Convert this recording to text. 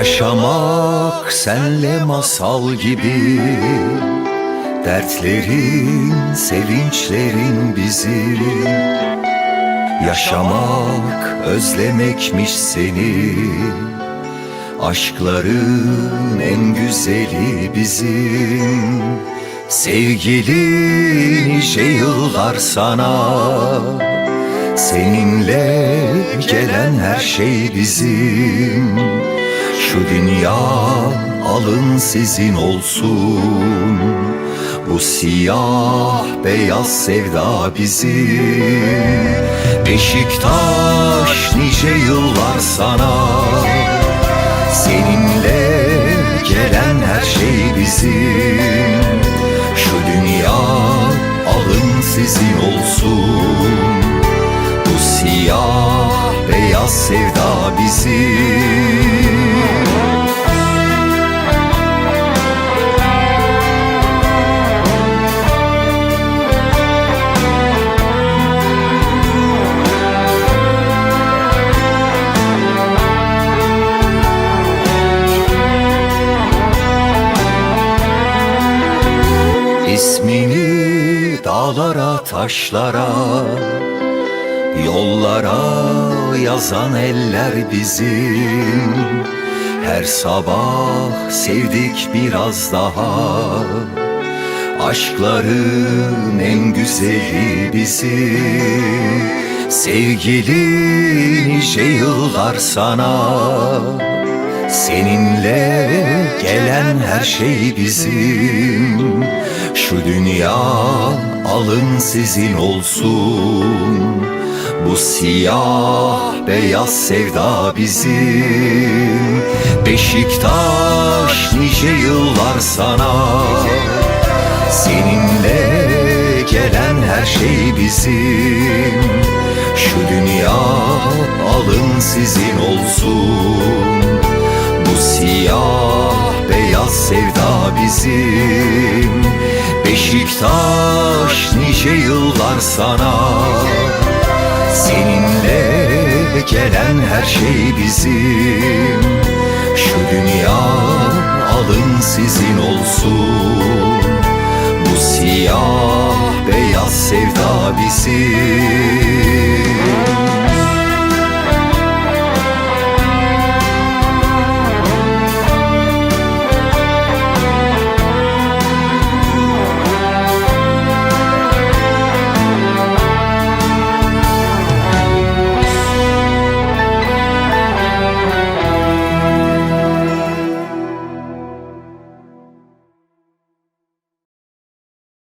Yaşamak senle masal gibi. Dertlerin, sevinçlerin bizim Yaşamak, özlemekmiş seni. Aşkların en güzeli bizim Sevgili nice yıllar sana. Seninle gelen her şey bizim Şu dünya alın sizin olsun. Bu siyah beyaz sevda bizim Beşiktaş nice yıllar sana. Seninle gelen her şey bizim. Şu dünya alın sizin olsun. Bu siyah beyaz sevda bizim İsmini dağlara taşlara Yollara yazan eller bizim. Her sabah sevdik biraz daha Aşkların en güzeli bizim. Sevgili nice yıllar sana Seninle gelen her şey bizim Şu dünya alın sizin olsun. Bu siyah beyaz sevda bizim. Beşiktaş nice yıllar sana. Seninle gelen her şey bizim. Şu dünya alın sizin olsun. Bu siyah beyaz sevda bizim Beşiktaş nice yıllar sana. Seninle gelen her şey bizim. Şu dünya alın sizin olsun. Bu siyah beyaz sevda bizim